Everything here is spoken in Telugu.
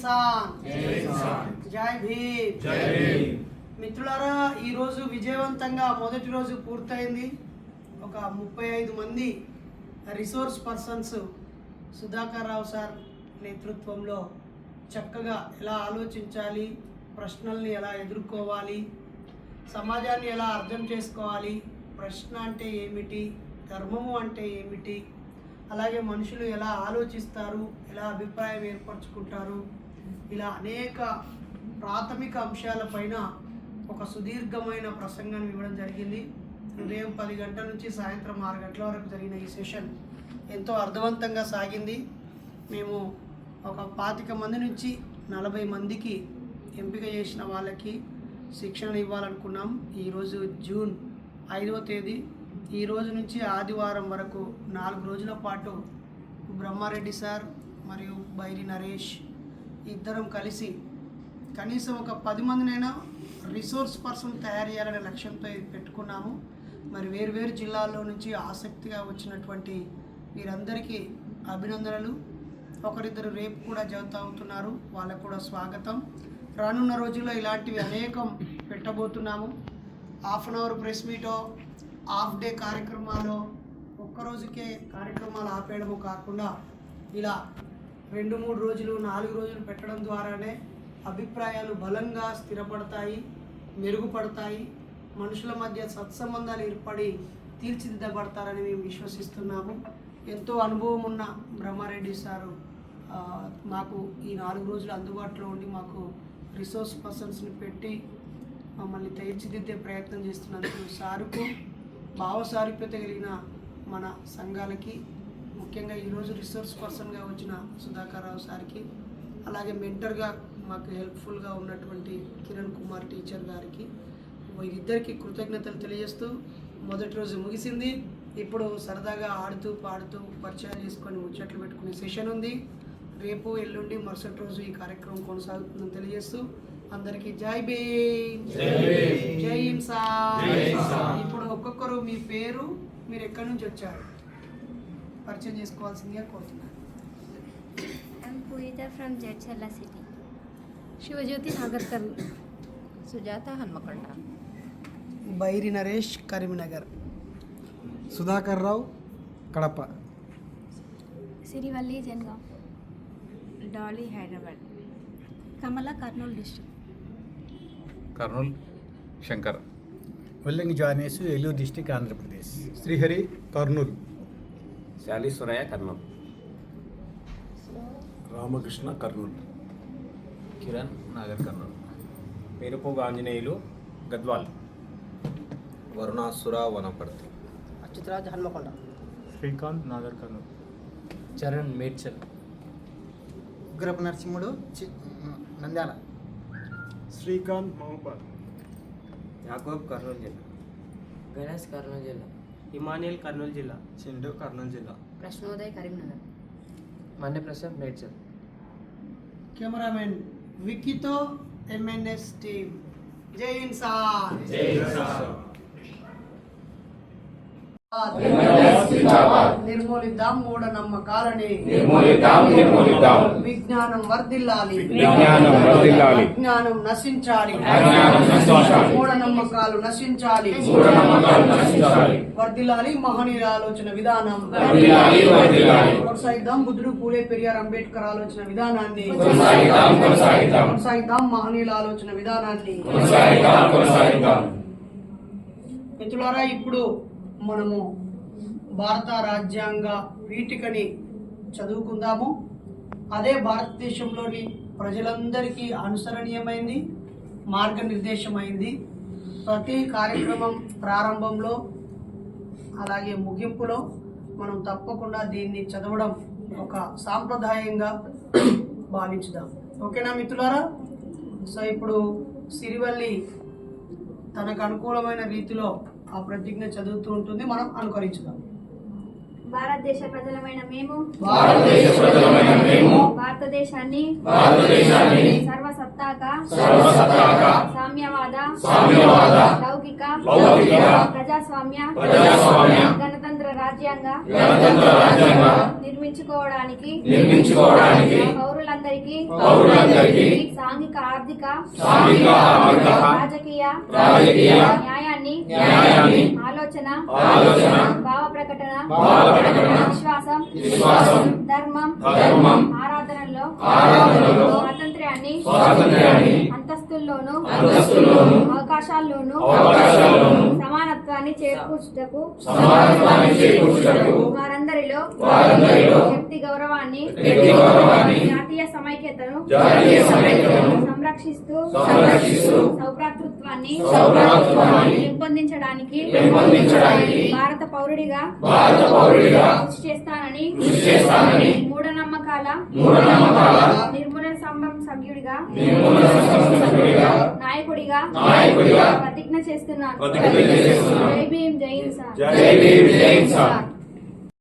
ఇన్సాన్ జై భీమ్. మిత్రులారా ఈరోజు విజయవంతంగా మొదటి రోజు పూర్తయింది. ఒక ముప్పై ఐదు మంది resource persons Sudhakar Rao sir నేతృత్వంలో చక్కగా ఎలా ఆలోచించాలి ప్రశ్నల్ని ఎలా ఎదుర్కోవాలి సమాజాన్ని ఎలా అర్థం చేసుకోవాలి ప్రశ్న అంటే ఏమిటి ధర్మము అంటే ఏమిటి అలాగే మనుషులు ఎలా ఆలోచిస్తారు ఎలా అభిప్రాయం ఏర్పరచుకుంటారు ఇలా అనేక ప్రాథమిక అంశాలపైన ఒక సుదీర్ఘమైన ప్రసంగాన్ని ఇవ్వడం జరిగింది. ఉదయం పది గంటల నుంచి సాయంత్రం ఆరు గంటల వరకు జరిగిన ఈ సెషన్ ఎంతో అర్థవంతంగా సాగింది. మేము ఒక పాతిక మంది నుంచి నలభై మందికి ఎంపిక చేసిన వాళ్ళకి శిక్షణ ఇవ్వాలనుకున్నాం. ఈరోజు జూన్ ఐదవ తేదీ. ఈ రోజు నుంచి ఆదివారం వరకు నాలుగు రోజుల పాటు బ్రహ్మారెడ్డి సార్ మరియు బైరి నరేష్ ఇద్దరం కలిసి కనీసం ఒక పది మందినైనా రిసోర్స్ పర్సన్ తయారు చేయాలనే లక్ష్యంతో ఇది పెట్టుకున్నాము. మరి వేరు వేరు జిల్లాల్లో నుంచి ఆసక్తిగా వచ్చినటువంటి వీరందరికీ అభినందనలు. ఒకరిద్దరు రేపు కూడా జత అవుతున్నారు. వాళ్ళకు కూడా స్వాగతం. రానున్న రోజుల్లో ఇలాంటివి అనేకం పెట్టబోతున్నాము. హాఫ్ అన్ అవర్ ప్రెస్ మీటో హాఫ్ డే కార్యక్రమాలు ఒక్కరోజుకే కార్యక్రమాలు ఆపేయడము కాకుండా ఇలా రెండు మూడు రోజులు నాలుగు రోజులు పెట్టడం ద్వారానే అభిప్రాయాలు బలంగా స్థిరపడతాయి మెరుగుపడతాయి. మనుషుల మధ్య సత్సంబంధాలు ఏర్పడి తీర్చిదిద్దబడతారని మేము విశ్వసిస్తున్నాము. ఎంతో అనుభవం ఉన్న బ్రహ్మారెడ్డి సారు మాకు ఈ నాలుగు రోజులు అందుబాటులో ఉండి మాకు రిసోర్స్ పర్సన్స్ని పెట్టి మమ్మల్ని తీర్చిదిద్దే ప్రయత్నం చేస్తున్నందుకు సారుకు భావసారూప్యత కలిగిన మన సంఘాలకి ముఖ్యంగా ఈరోజు రిసోర్స్ పర్సన్గా వచ్చిన సుధాకర్ రావు సార్కి అలాగే మెంటర్గా మాకు హెల్ప్ఫుల్గా ఉన్నటువంటి కిరణ్ కుమార్ టీచర్ గారికి వీరిద్దరికి కృతజ్ఞతలు తెలియజేస్తూ మొదటి రోజు ముగిసింది. ఇప్పుడు సరదాగా ఆడుతూ పాడుతూ పరిచయాలు చేసుకొని ముచ్చట్లు పెట్టుకునే సెషన్ ఉంది. రేపు ఎల్లుండి మరుసటి రోజు ఈ కార్యక్రమం కొనసాగుతుందని తెలియజేస్తూ అందరికీ జై భీమ్. జై ఇన్సాన్ ఇప్పుడు ఒక్కొక్కరు మీ పేరు మీరు ఎక్కడి నుంచి వచ్చారు? పరిచయం చేసుకోవాల్సిందిగా కోరుతున్నాను. I'm Pujitha from Jadcherla city Sivajyothi Nagarkar Sujatha Hanamkonda Bairi Naresh Karimnagar. Sudhakar Rao Kadapa. Sirivalli Jangaon Dolly Hyderabad. Kamala Kurnool district Kurnool Shankar. Vellangi Janesu Eluru district Andhra Pradesh. Srihari Kurnool. Saliswarayya Kurnool. Ramakrishna Kurnool. Kiran Nagar Kurnool. Perupoga Anjaneyulu Gadwal. Varunasura Wanaparthy. Achyutharaj Hanamkonda. Srikanth Nagar Kurnool. Charan Medchal. Ugrappa Narasimhudu Nandyal. Srikanth మహోపాల్ యాకోబ్ Kurnool జిల్లా. గణేష్ కర్నూలు జిల్లా. ఇమానియల్ కర్నూలు జిల్లా. చిండు కర్నూలు జిల్లా. ప్రశ్నోదయ్ కరీంనగర్. మణిప్రసాద్ మేడ్చల్ కెమెరామెన్ వికీతో ఎంఎన్ఎస్ టీమ్. జై ఇన్సాన్ జై ఇన్సాన్ నిర్మూలిద్దాం మూఢ నమ్మకాలని నిర్మూలిద్దాం నిర్మూలిద్దాం విజ్ఞానం వర్ధిల్లాలి. విజ్ఞానం వర్ధిల్లాలి. నశించాలి. అజ్ఞానం నశించాలి. మూఢ నమ్మకాలు నశించాలి. మూఢనమ్మకాలు నశించాలి. వర్ధిల్లాలి మహనీయుల ఆలోచన విధానం. వర్ధిల్లాలి వర్ధిల్లాలి. కొనసాగిద్దాం బుద్ధుడు పూలే పెరియార్ అంబేద్కర్ ఆలోచన విధానాన్ని. కొనసాగిద్దాం కొనసాగిద్దాం. కొనసాగిద్దాం మహనీయుల ఆలోచన విధానాన్ని. కొనసాగిద్దాం కొనసాగిద్దాం. మిత్రులారా ఇప్పుడు మనము భారత రాజ్యాంగ పీఠికని చదువుకుందాము. అదే భారతదేశంలోని ప్రజలందరికీ అనుసరణీయమైంది మార్గనిర్దేశమైంది. ప్రతి కార్యక్రమం ప్రారంభంలో అలాగే ముగింపులో మనం తప్పకుండా దీన్ని చదవడం ఒక సాంప్రదాయంగా భావించుదాం. ఓకేనా మిత్రులారా? సో ఇప్పుడు సిరివల్లి తనకు అనుకూలమైన రీతిలో ఆ ప్రతిజ్ఞ చదువుతూ ఉంటుంది మనం అనుకరించుదాం. భారతదేశ ప్రజలమైన మేము భారతదేశ ప్రజలమైన మేము భారతదేశాన్ని భారతదేశాన్ని సర్వసత్తాక సర్వసత్తాక సామ్యవాద సామ్యవాద లౌకిక లౌకిక ప్రజాస్వామ్య ప్రజాస్వామ్య గణతంత్ర రాజ్యాంగ గణతంత్ర రాజ్యాంగ నిర్వహణ నిర్మించుకోవడానికి నిర్మించుకోవడానికి పౌరులందరికీ పౌరులందరికీ సాంఘిక ఆర్థిక సాంఘిక ఆర్థిక రాజకీయ రాజకీయ న్యాయాన్ని ఆలోచన ఆలోచన భావ ప్రకటన భావ ప్రకటన విశ్వాసం విశ్వాసం ధర్మం ధర్మం ఆరాధనలో ఆరాధనలో స్వాతంత్ర్యాన్ని స్వాతంత్ర్యాన్ని అంతస్తుల్లోను అంతస్తుల్లోను అవకాశాల్లోను అవకాశాల్లోను సమానత్వాన్ని చేకూర్చుటకు సమానత్వాన్ని చేకూర్చుటకు వారందరిలో వారందరిలో వ్యక్తి గౌరవాన్ని వ్యక్తి గౌరవాన్ని జాతీయ సమైక్యతను జాతీయ సమైక్యతను సంరక్షిస్తూ సంరక్షిస్తూ సౌభ్రాతృత్వాన్ని పెంపొందించడానికి భారత పౌరుడిగా కృషి చేస్తానని మూఢనమ్మకాల నిర్మూలన సంఘం సభ్యుడిగా నాయకుడిగా ప్రతిజ్ఞ చేస్తున్నాను. ప్రతిజ్ఞ చేస్తున్నాను. జై భీమ్ జై సార్.